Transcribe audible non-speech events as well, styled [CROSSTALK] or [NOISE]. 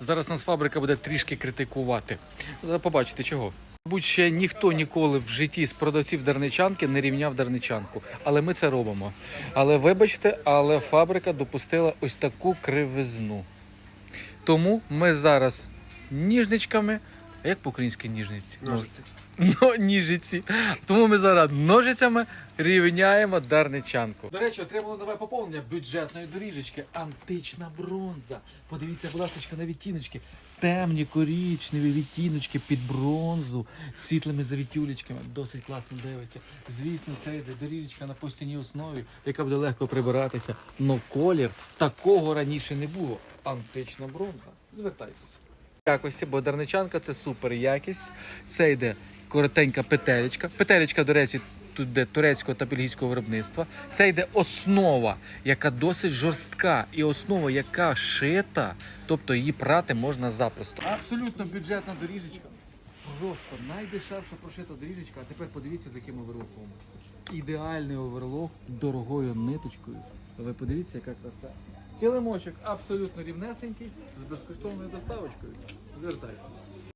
Зараз нас фабрика буде трішки критикувати. Побачите чого. Мабуть, ще ніхто ніколи в житті з продавців дарничанки не рівняв дарничанку. Але ми це робимо. Але вибачте, але фабрика допустила ось таку кривизну. Тому ми зараз ніжничками. А Як по-українськи ніжниці? Ножиці. [LAUGHS] Ну, ніжиці. Тому ми зараз ножицями рівняємо дарничанку. До речі, отримали нове поповнення бюджетної доріжечки. Антична бронза. Подивіться, будь ласка, на відтіночки. Темні корічневі відтіночки під бронзу з світлими завітюлечками. Досить класно дивиться. Звісно, це йде доріжечка на постійній основі, яка буде легко прибиратися. Но колір такого раніше не було. Антична бронза. Звертайтеся якості, бо дарничанка це супер якість. Це йде коротенька петелечка. Петелечка, до речі, тут йде турецького та бельгійського виробництва. Це йде основа, яка досить жорстка, і основа, яка шита, тобто її прати можна запросто. Абсолютно бюджетна доріжечка. Просто найдешевша прошита доріжечка. А тепер подивіться, з яким оверлоком. Ідеальний оверлок дорогою ниточкою. Ви подивіться, яка краса. Килимочок абсолютно рівнесенький з безкоштовною доставочкою. Звертайтеся.